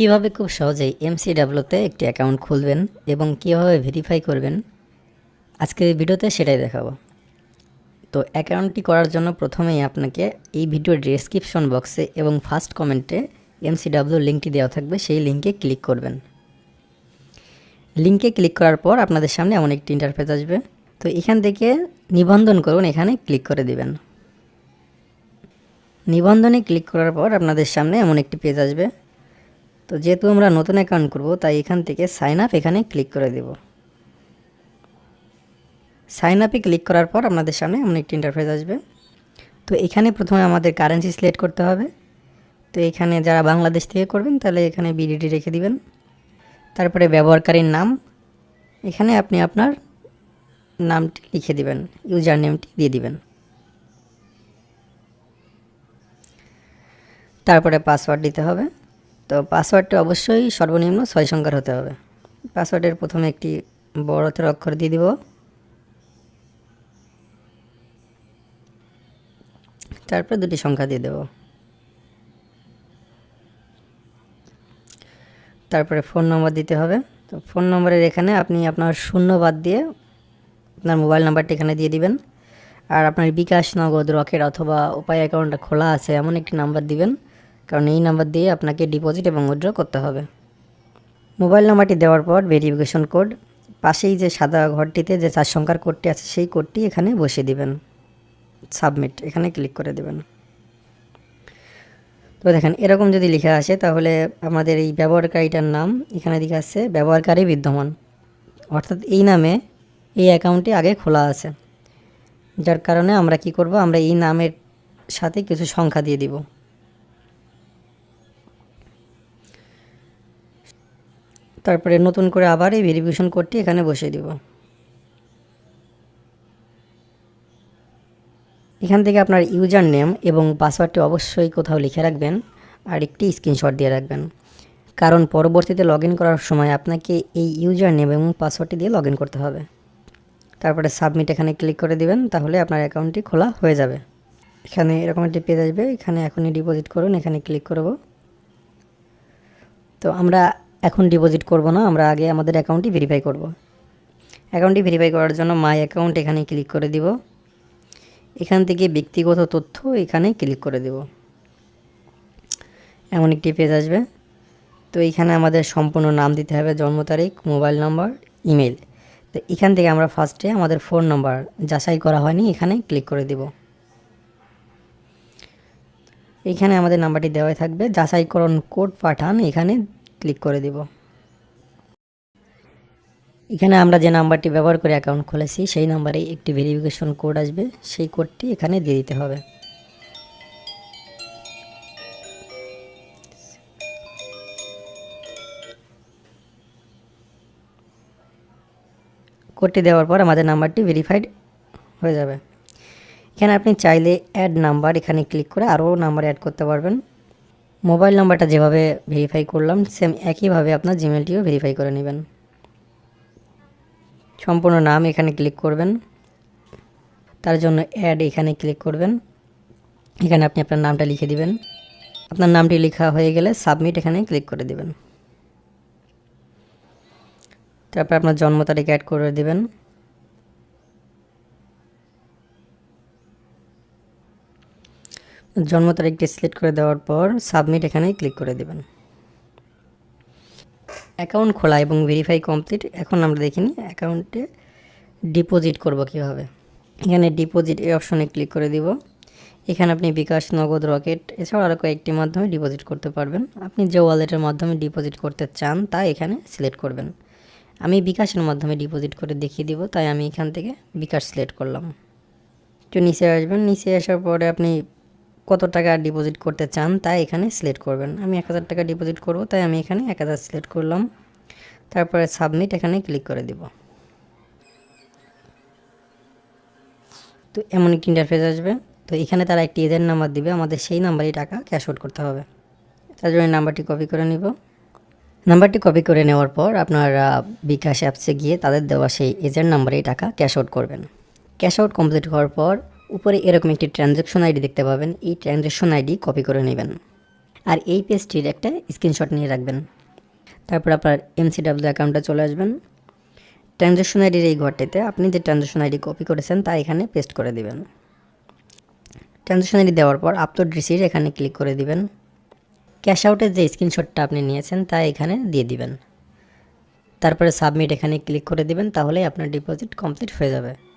কীভাবে খুব সহজেই এমসিডাব্লিউতে একটি অ্যাকাউন্ট খুলবেন এবং কীভাবে ভেরিফাই করবেন? আজকের ভিডিওতে সেটাই দেখাবো। তো অ্যাকাউন্টটি করার জন্য প্রথমেই আপনাকে এই ভিডিওর ডেসক্রিপশন বক্সে এবং ফার্স্ট কমেন্টে এমসিডাব্লিউ লিঙ্কটি দেওয়া থাকবে, সেই লিঙ্কে ক্লিক করবেন। লিঙ্কে ক্লিক করার পর আপনাদের সামনে এমন একটি ইন্টারফেস আসবে। তো এখান থেকে নিবন্ধন করুন, এখানে ক্লিক করে দিবেন। নিবন্ধনে ক্লিক করার পর আপনাদের সামনে এমন একটি পেজ আসবে। তো যেহেতু আমরা নতুন অ্যাকাউন্ট করব, তাই এখান থেকে সাইন আপ এখানে ক্লিক করে দেব। সাইন আপে ক্লিক করার পর আপনাদের সামনে এমন একটি ইন্টারফেস আসবে। তো এখানে প্রথমে আমাদের কারেন্সি সিলেক্ট করতে হবে। তো এখানে যারা বাংলাদেশ থেকে করবেন, তাহলে এখানে বিডিটি রেখে দিবেন। তারপরে ব্যবহারকারীর নাম। এখানে আপনি আপনার নামটি লিখে দিবেন ইউজার নেমটি দিয়ে দিবেন। তারপরে পাসওয়ার্ড দিতে হবে। তো পাসওয়ার্ডটি অবশ্যই সর্বনিম্ন ছয় সংখ্যার হতে হবে। পাসওয়ার্ডের প্রথমে একটি বড় হাতের অক্ষর দিয়ে দিব। তারপরে দুটি সংখ্যা দিয়ে দেব। তারপরে ফোন নম্বর দিতে হবে। তো ফোন নম্বরের এখানে আপনি আপনার শূন্য বাদ দিয়ে আপনার মোবাইল নাম্বারটি এখানে দিয়ে দিবেন। আর আপনার বিকাশ, নগদ, রকেট অথবা উপায় অ্যাকাউন্টটা খোলা আছে, এমন একটি নাম্বার দিবেন। কারণ এই নাম্বার দিয়ে আপনাকে ডিপোজিট এবং উইথড্র করতে হবে। মোবাইল নাম্বারটি দেওয়ার পর ভেরিফিকেশন কোড পাশেই যে সাদা ঘরটিতে যে চার সংখ্যার কোডটি আছে, সেই কোডটি এখানে বসিয়ে দিবেন। সাবমিট এখানে ক্লিক করে দেবেন। তো দেখেন, এরকম যদি লেখা আসে, তাহলে আমাদের এই ব্যবহারকারীটার নাম এখানে দিকে আসছে, ব্যবহারকারী বিদ্যমান। অর্থাৎ এই নামে এই অ্যাকাউন্টটি আগে খোলা আছে। যার কারণে আমরা কি করব? আমরা এই নামের সাথে কিছু সংখ্যা দিয়ে দিব। তারপরে নতুন করে আবার এই ভেরিফিকেশন কোডটি এখানে বসিয়ে দিব। এখান থেকে আপনার ইউজার নেম এবং পাসওয়ার্ডটি অবশ্যই কোথাও লিখে রাখবেন আর একটি স্ক্রিনশট দিয়ে রাখবেন। কারণ পরবর্তীতে লগ করার সময় আপনাকে এই ইউজার নেম এবং পাসওয়ার্ডটি দিয়ে লগ করতে হবে। তারপরে সাবমিট এখানে ক্লিক করে দিবেন, তাহলে আপনার অ্যাকাউন্টটি খোলা হয়ে যাবে। এখানে এরকম একটি পেজ আসবে, এখানে এখনই ডিপোজিট করুন, এখানে ক্লিক করব। তো আমরা এখন ডিপোজিট করব না, আমরা আগে আমাদের অ্যাকাউন্টটি ভেরিফাই করব। অ্যাকাউন্টটি ভেরিফাই করার জন্য মাই অ্যাকাউন্ট এখানে ক্লিক করে দিব। এখান থেকে ব্যক্তিগত তথ্য এখানে ক্লিক করে দেব। এমন একটি পেজ আসবে। তো এখানে আমাদের সম্পূর্ণ নাম দিতে হবে, জন্ম তারিখ মোবাইল নাম্বার ইমেল তো এখান থেকে আমরা ফার্স্টে আমাদের ফোন নাম্বার যাচাই করা হয়নি, এখানে ক্লিক করে দেব। এখানে আমাদের নাম্বারটি দেওয়াই থাকবে। যাচাইকরণ কোড পাঠান, এখানে ক্লিক করে দেব। এখানে আমরা যে নাম্বারটি ব্যবহার করে অ্যাকাউন্ট খুলেছি, সেই নাম্বারে একটি ভেরিফিকেশন কোড আসবে। সেই কোডটি এখানে দিয়ে দিতে হবে। কোডটি দেওয়ার পর আমাদের নাম্বারটি ভেরিফাইড হয়ে যাবে। এখানে আপনি চাইলে অ্যাড নাম্বার এখানে ক্লিক করে আরও নাম্বার অ্যাড করতে পারবেন। মোবাইল নাম্বারটা যেভাবে ভেরিফাই করলাম সেম একইভাবে আপনার জিমেলটিও ভেরিফাই করে নেবেন। সম্পূর্ণ নাম এখানে ক্লিক করবেন। তার জন্য অ্যাড এখানে ক্লিক করবেন। এখানে আপনি আপনার নামটা লিখে দিবেন। আপনার নামটি লেখা হয়ে গেলে সাবমিট এখানে ক্লিক করে দিবেন। তারপর আপনার জন্ম তারিখ অ্যাড করে দিবেন। জন্ম তারিখটি সিলেক্ট করে দেওয়ার পর সাবমিট এখানে ক্লিক করে দেবেন। অ্যাকাউন্ট খোলা এবং ভেরিফাই কমপ্লিট। এখন আমরা দেখিনি অ্যাকাউন্টে ডিপোজিট করব কীভাবে। এখানে ডিপোজিট এই অপশনে ক্লিক করে দিব। এখানে আপনি বিকাশ, নগদ, রকেট এছাড়াও আরও কয়েকটি মাধ্যমে ডিপোজিট করতে পারবেন। আপনি যে ওয়ালেটের মাধ্যমে ডিপোজিট করতে চান তা এখানে সিলেক্ট করবেন। আমি বিকাশের মাধ্যমে ডিপোজিট করে দেখিয়ে দিব, তাই আমি এখান থেকে বিকাশ সিলেক্ট করলাম। একটু নিচে আসবেন। নিচে আসার পরে আপনি কত টাকা ডিপোজিট করতে চান তা এখানে সিলেক্ট করবেন। আমি এক হাজার টাকা ডিপোজিট করব, তাই আমি এখানে এক হাজার সিলেক্ট করলাম। তারপরে সাবমিট এখানে ক্লিক করে দিব। তো এমন একটি ইন্টারফেস আসবে। তো এখানে তারা একটি এজেন্ট নাম্বার দিবে, আমাদের সেই নাম্বারই টাকা ক্যাশ আউট করতে হবে। তার জন্য নাম্বারটি কপি করে নিব। নাম্বারটি কপি করে নেওয়ার পর আপনারা বিকাশ অ্যাপসে গিয়ে তাদের দেওয়া সেই এজেন্ট নাম্বারেই টাকা ক্যাশ আউট করবেন। ক্যাশ আউট কমপ্লিট হওয়ার পর উপরে এরকম একটি ট্রানজ্যাকশন আইডি দেখতে পাবেন। এই ট্রানজ্যাকশন আইডি কপি করে নেবেন। আর এই পেজটির একটা স্ক্রিনশট নিয়ে রাখবেন। তারপর আপনার এমসিডাব্লিউ অ্যাকাউন্টে চলে আসবেন। ট্রানজ্যাকশন আইডির এই ঘরটিতে আপনি যে ট্রানজ্যাকশন আইডি কপি করেছেন, তা এখানে পেস্ট করে দিবেন। ট্রানজ্যাকশন আইডি দেওয়ার পর আপলোড রিসিট এখানে ক্লিক করে দিবেন। ক্যাশ আউটের যে স্ক্রিনশটটা আপনি নিয়েছেন, তা এখানে দিয়ে দিবেন। তারপরে সাবমিট এখানে ক্লিক করে দিবেন, তাহলেই আপনার ডিপোজিট কমপ্লিট হয়ে যাবে।